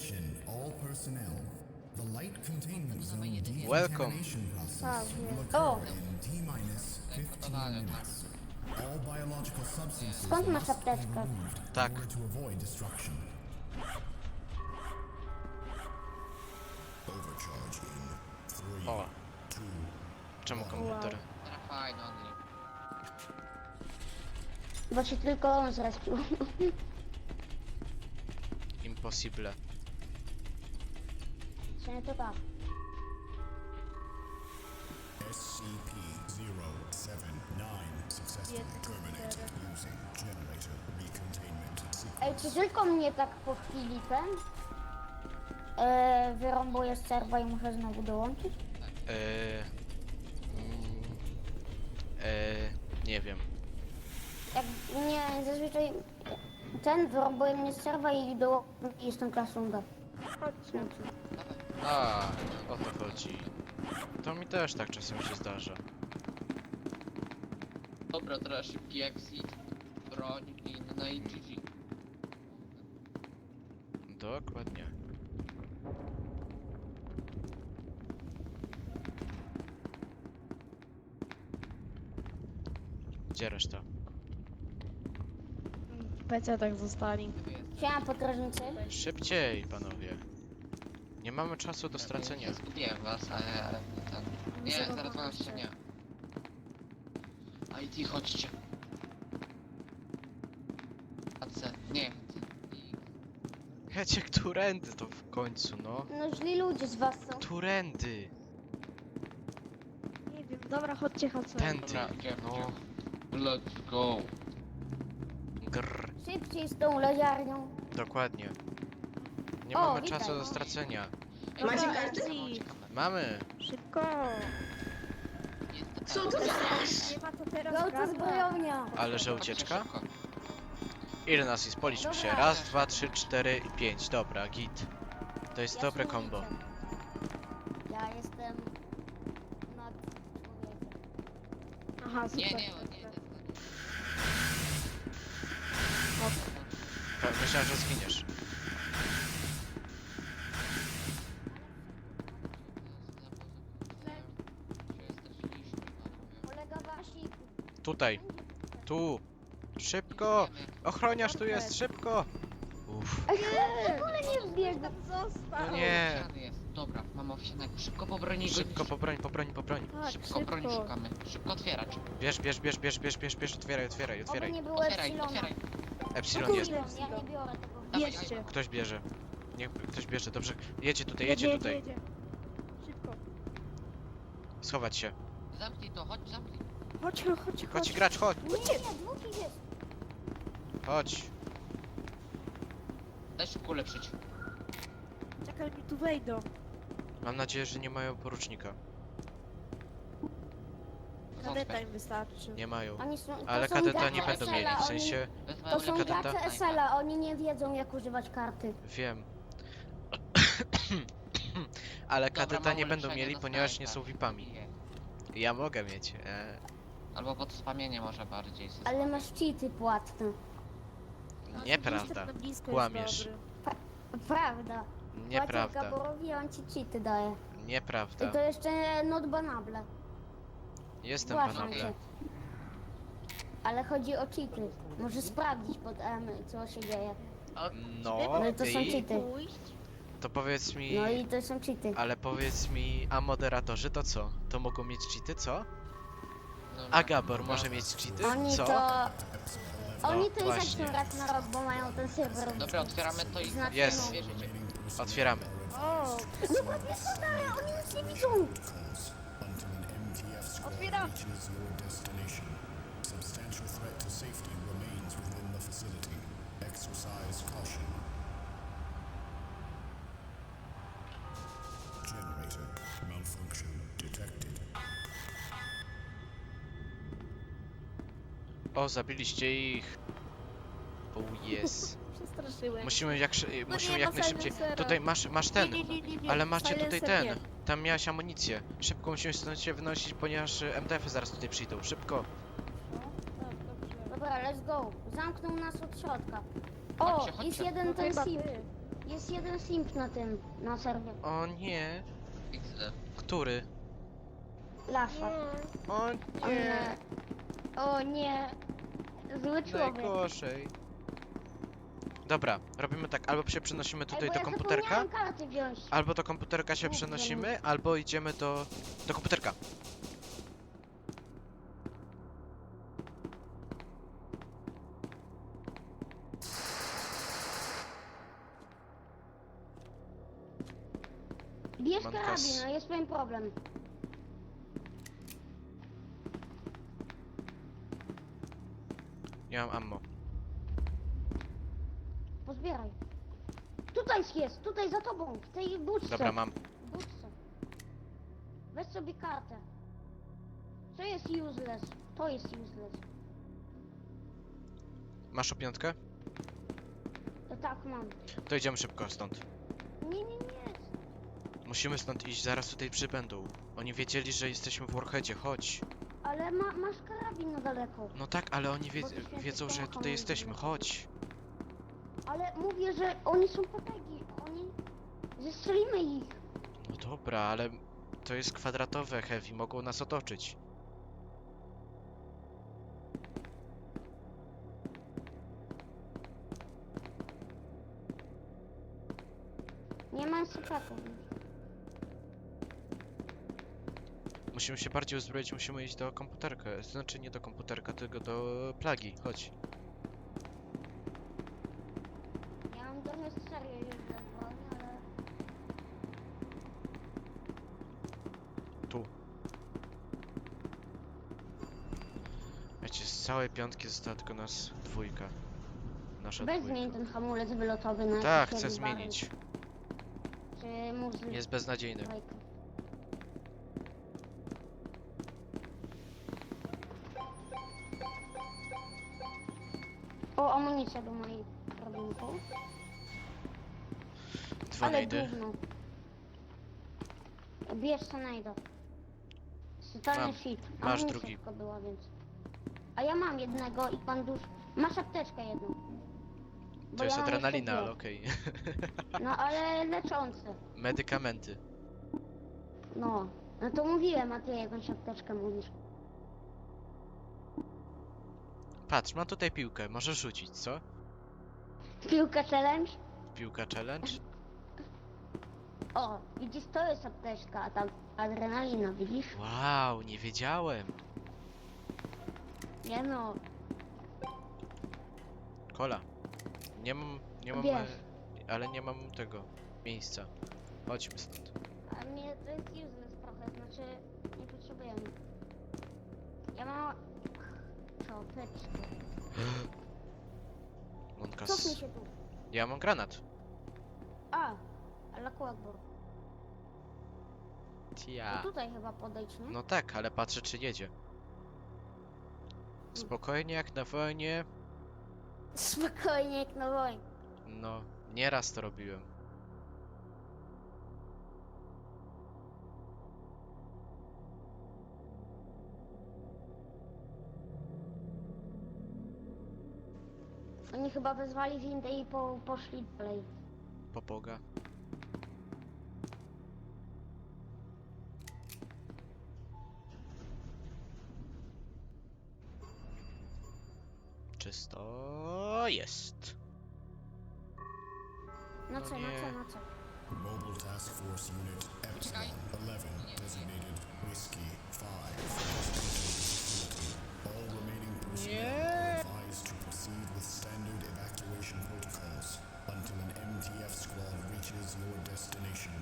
Attention, all personnel. The light containment zone Welcome. decontamination process Ah, will yeah. occur Oh. in T-minus 15 minutes. All biological substances Skąd masz must be apteczkę? removed Tak. in order to avoid destruction. Overcharge in three, O, two, czemu komputer? Fajno, nie. Bo się tylko on zrespił. Impossible. Nie to tak? SCP-079 successfully terminated using generator recontainment sequence. Ej, czy tylko mnie tak po chwili ten? E, wyrąbuje z serwa i muszę znowu dołączyć? Eee, mm, eee, nie wiem. Jak nie, zazwyczaj ten wyrąbuje mnie z serwa i dołączy i jestem klasą D. Chodźcie. A, o to chodzi. To mi też tak czasem się zdarza. Dobra, teraz szybki exit, broń i na i GG. Dokładnie. Gdzie reszta? PC tak zostali. Siema podróżnicy. Szybciej, panowie. Nie mamy czasu do stracenia. Ja zgubiłem was, ale, ale nie zaraz wam się nie. IT, chodźcie. AC, nie. Hecie, którędy to w końcu, no? No źli ludzie z was są. Którędy? Nie wiem, dobra, chodźcie, chodźcie. Tędy. Dobra, idziemy, No. Let's go. grr. Szybciej z tą leziarnią. Dokładnie. Nie O, mamy witaj, czasu do no. stracenia. Macie karty? Mamy! Szybko. Co to Nie ma to teraz zbrojownia. Ale że ucieczka? Ile nas jest? Policzmy się. Raz, dwa, trzy, cztery i pięć. Dobra, git. To jest Ja dobre combo. Ja jestem nad człowiekiem. Aha, super. Nie, nie, nie. Pa- Myślałem, że zginiesz. Tutaj. Tu. Szybko! Ochroniarz tu jest, szybko! Uff. W ogóle nie wbiegł. Został. No nie. Owsiany jest. Dobra, mam owsianego. Szybko po broni. Szybko, po broń, po broń, po broń. Tak, Szybko broni szybko. szukamy. Szybko otwierać. Bierz, bierz, bierz, bierz, bierz, bierz, bierz, otwieraj, otwieraj, Oby otwieraj. nie było Otwieraj, Epsilona. otwieraj. Epsilon jest. Ja nie biorę tego. Dawaj, Bierzcie. Ktoś bierze. Niech ktoś bierze, dobrze. Jedzie tutaj, Jedzie, jedzie jedzie, tutaj. jedzie. Szybko. Schować się. Zamknij to, chodź, zamknij. Chodź, chodź, chodź. Chodź, gracz, chodź! Nie, nie, dwóch ich jest. Chodź. Daj szybko ulepszyć. Czekaj, mi tu wejdą. Mam nadzieję, że nie mają porucznika. Kadeta im wystarczy. Nie mają. Oni są, to Ale są kadeta gracze nie będą mieli, SL-a, w sensie... Wezmę To są ulepszenia. gracze SL-a, oni nie wiedzą jak używać karty. Wiem. Ale Dobra, kadeta mam nie będą ulepszenie mieli, ponieważ nie snajpa. są VIP-ami. Ja mogę mieć. E, Albo pod spamienie może bardziej. Ale masz cheaty płatne. No, Nieprawda. Blisko jest Kłamiesz. dobry. Prawda. nieprawda. Gaborowi, a on ci cheaty daje. I Nieprawda. to jeszcze not banable. Jestem banable. Ale chodzi o cheaty. Możesz sprawdzić pod M, co się dzieje. No Ale to są i cheaty. Pójść. to powiedz mi... No i to są cheaty. Ale powiedz mi, a moderatorzy to co? To mogą mieć cheaty, co? No, A Gabor może mieć cheaty? Oni Co? to... Oni to i tak właśnie. są raz na rok, bo mają ten serwer. Dobra, otwieramy to i Znaczy, Jest. no. Wierzycie. Otwieramy. O, Dokładnie co dalej, oni nic nie widzą. Otwieram. Substantial threat to safety remains within the facility. Exercise caution. O, zabiliście ich. Oh yes. przestraszyłem. Musimy jak, szy- musimy nie jak ma najszybciej. silencera. Tutaj masz, masz ten. Nie, nie, nie, nie. Ale macie tutaj Silencer ten. nie. Tam miałeś amunicję. Szybko musimy stąd się wynosić, ponieważ y, MTF-y zaraz tutaj przyjdą. Szybko. Tak, dobrze. Dobra, let's go. Zamknął nas od środka. O, Chodźcie, jest chodźcie. jeden No to ten chyba ty. Jest jeden simp na tym, na serwie. O nie. XD. Który? Lasza. O O nie. O nie. Zły człowiek. Najgorzej. Dobra, robimy tak, albo się przenosimy tutaj Ej, bo do ja komputerka, karty wziąć. albo do komputerka się Kurde, przenosimy, albo idziemy do, do komputerka. Bierz Mam karabin, kas- jest pewien problem. Nie mam ammo. Pozbieraj. Tutaj jest, tutaj za tobą, w tej budce. Dobra, mam. budce. Weź sobie kartę. Co jest useless? To jest useless. Masz piątkę? To tak mam. To idziemy szybko stąd. Nie, nie, nie. Musimy stąd iść, zaraz tutaj przybędą. Oni wiedzieli, że jesteśmy w Warheadzie, chodź. Ale ma, masz karabin na daleko. No tak, ale oni wie, Bo wiedzą, że tutaj jesteśmy, chodź. Ale mówię, że oni są potegi. Oni... Zestrzelimy ich. No dobra, ale to jest kwadratowe heavy, mogą nas otoczyć. Nie mam sympatii. Musimy się bardziej uzbroić, musimy iść do komputerka. Znaczy nie do komputerka, tylko do plagi. Chodź. Ja mam trochę serio już za broń, ale... Tu. Wiecie, z całej piątki została tylko nas dwójka. Nasza Weź dwójka. zmień ten hamulec wylotowy na Tak, jakiś chcę zmienić. Czy mózg... Jest beznadziejny. Dwójkę. Amunicja do mojej drabinki. Dwa Ale najdy. gówno. Bierz Senajda. Totalny Mam. shit. Masz Amunicja drugi. tylko była, więc... A ja mam jednego i pan dusz... Masz apteczkę jedną. Bo To jest mam jeszcze adrenalina, dwie. ale okej. No ale leczące. Medykamenty. No. No to mówiłem, a ty jakąś apteczkę mówisz. Patrz, mam tutaj piłkę, możesz rzucić, co? Piłka challenge? Piłka challenge? O, widzisz, to jest apteczka, a tam adrenalina, widzisz? Wow, nie wiedziałem. Nie no, Kola. Nie mam, nie mam, e, ale nie mam tego miejsca. Chodźmy stąd. a mnie to jest useless trochę, znaczy nie potrzebujemy. Ja mam... Czopeczkę. Cofnij z... się tu. Ja mam granat. A, ale Akbar. Tia. No tutaj chyba podejdź, nie? No tak, ale patrzę czy jedzie. Spokojnie jak na wojnie. Spokojnie jak na wojnie. No, nieraz to robiłem. Oni chyba wezwali windę i po, poszli dalej. Popoga. Czysto jest. No co, na nie. co, na co? Mobile Task Force Unit Epsilon 11, designated Whiskey 5, All remaining personnel advised to proceed with standard evacuation protocols until an MTF squad reaches your destination.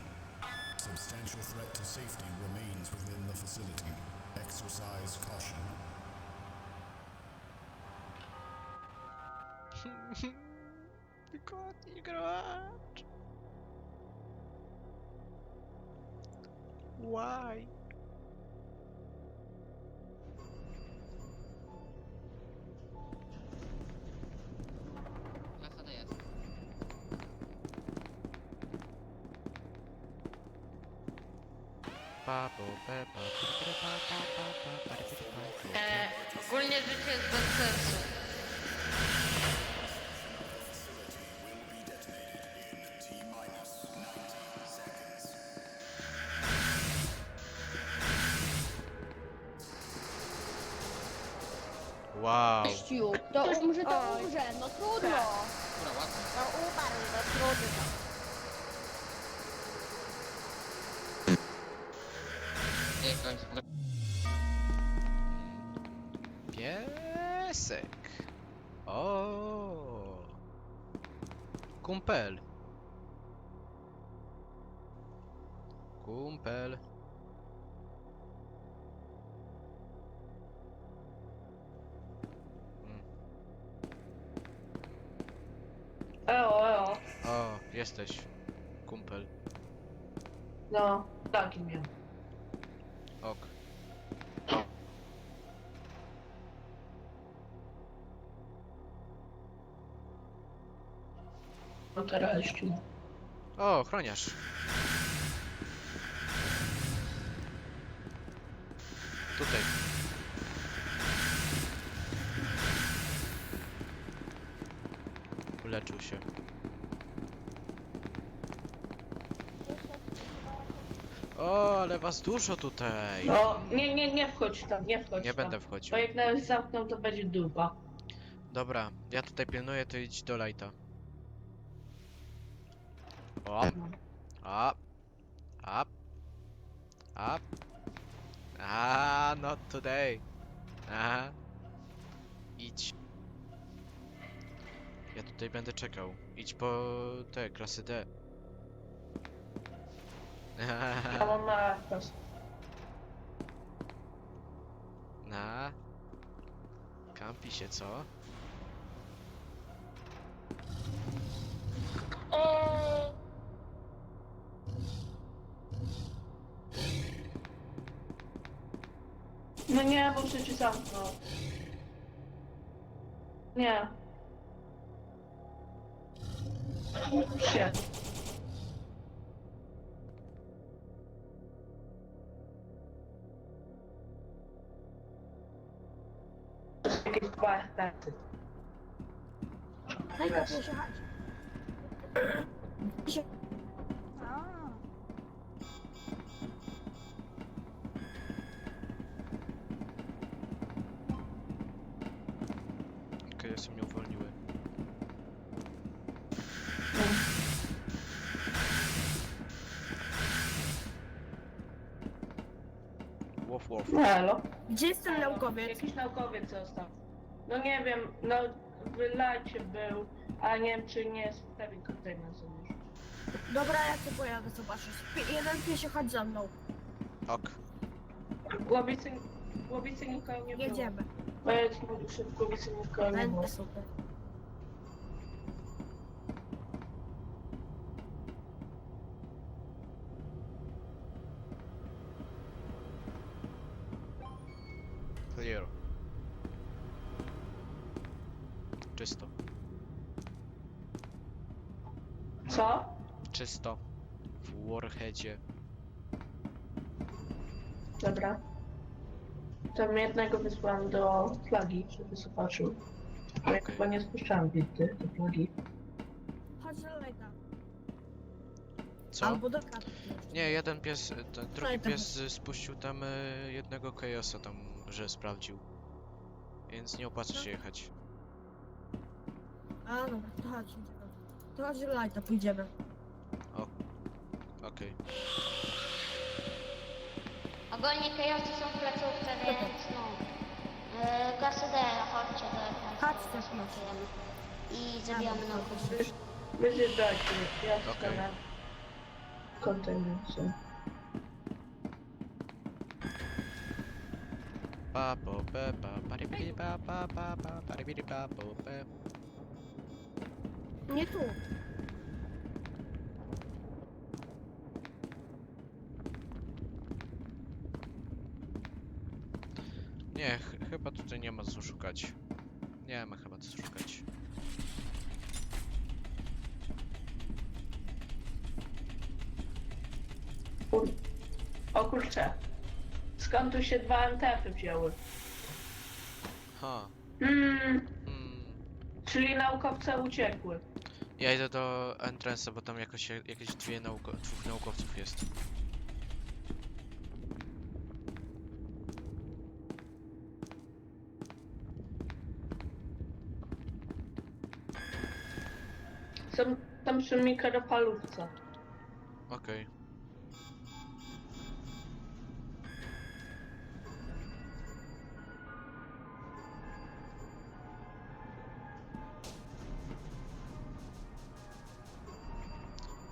Substantial threat to safety remains within the facility. Exercise caution. Wygodnie gracz. Why? E, ogólnie życie jest bez sensu. Wow. Kościół, to umrze, to umrze, no trudno. Dobra. No umarł, no trudno. Końcu. Piesek. O. Kumpel. Kumpel. Eo, eo. O, jesteś. Kumpel. No, taki miał. Ok. No teraz. O, chroniarz. Tutaj. Uleczył się. O, ale was dużo tutaj. No, nie, nie, nie wchodź tam, nie wchodź Nie tam. będę wchodził. Bo jak nawet zamkną, to będzie dupa. Dobra, ja tutaj pilnuję, to idź do lighta. O, up, up, up. Ah, not today. Aha. Idź. Ja tutaj będę czekał. Idź po te klasy D. Ja mam na Artos. Na. Kampi się, co? No nie, bo przecież zamknął. Nie. Się. Jakieś dwa efekty. Najpierw się chodzi. Się... Okej, okay, mnie uwolniły. Łof, łof. No elo. Gdzie jest ten naukowiec? Jakiś naukowiec został. No nie wiem, no w lajcie był, a nie wiem czy nie jest w pewien kontener już. Dobra, ja tu pojadę zobaczyć. Pi- Jeden piesio chodź za mną. Ok. W Łowicy, w Łowicy nikogo nie było. Jedziemy. Powiedz mu, że w Łowicy nikogo nie było. Będę super. Warheadzie. Dobra. Tam jednego wysłałem do flagi, żeby zobaczył. Ale Okej. chyba nie spuszczałem bity do flagi. Chodź do lejka. Co? Albo do. Nie, jeden pies, ten drugi Fajne. pies spuścił tam y, jednego Chaosa tam, że sprawdził. Więc nie opłaca się jechać. A dobra, to chodź. To chodź do pójdziemy. Okej. Ogólnie kierowcy są w placówce, więc no. Yy, D, chodźcie do ekranu. Chodź też Zamontujemy. I zabijamy Dobra, naukowców. Wyjeżdżajcie, ja Okej. wstanę. Kontenerce. Pa po pe pa paribiri pa pa pa pa paribiri pa po pe. Nie tu. Nie, ch chyba tutaj nie ma co szukać. Nie ma chyba co szukać. Kur... O kurczę. Skąd tu się dwa MTF-y wzięły? Ha. Hmm, Hmm. czyli naukowce uciekły. Ja idę do entrance'a, bo tam jakoś jakieś dwie nauko dwóch naukowców jest. Tam, tam przy mikropalówce. Okej.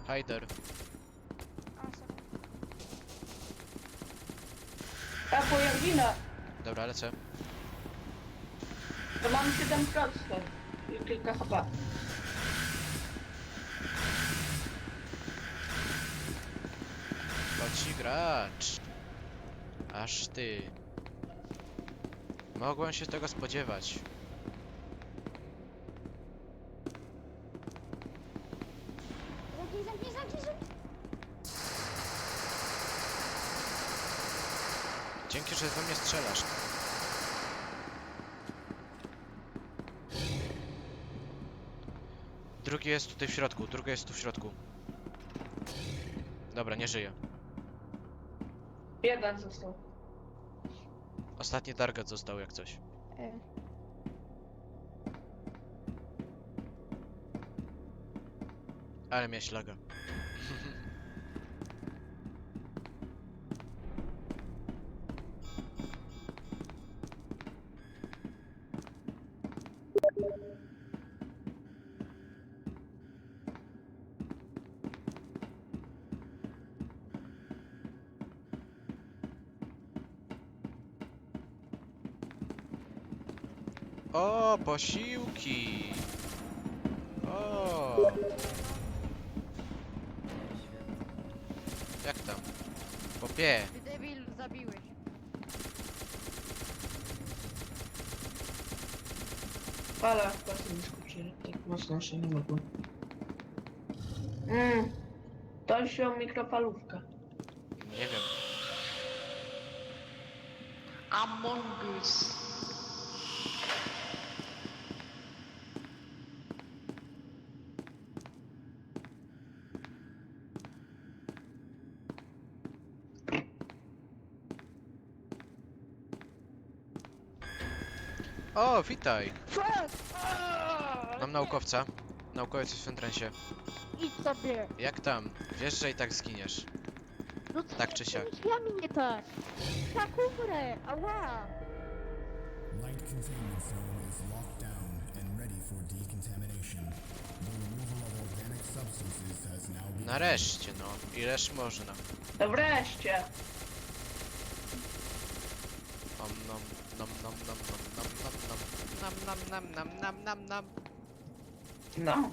Hajder. A bo ja ginę. Dobra, lecę. To mam 7% i kilka HP. Chodź gracz. Aż ty. Mogłem się tego spodziewać. Zamknij, zamknij, zamknij, zamknij. Dzięki, że we mnie strzelasz. Drugi jest tutaj w środku, drugi jest tu w środku. Dobra, nie żyje. Jeden został. Ostatni target został jak coś. E. Ale mnie ślaga. O, posiłki! O! Jak tam? Popie! Ty debil, zabiłeś. Ale akurat nie skoczyli. Tak mocno się nie mogło. Mmm. To się mikropalówkę. Nie wiem. Among Us. O, witaj! Mam naukowca. Naukowiec jest w entrensie. Idź sobie. Jak tam? Wiesz, że i tak zginiesz. No co Tak czy siak. Ja mi nie tak. Tak umrę. Ała. Light containment zone is locked down and ready for decontamination. The removal of organic substances has now begun. Nareszcie, no. Ileż można. To wreszcie. Om nom nom nom nom nom 남남남남남남남. 김나.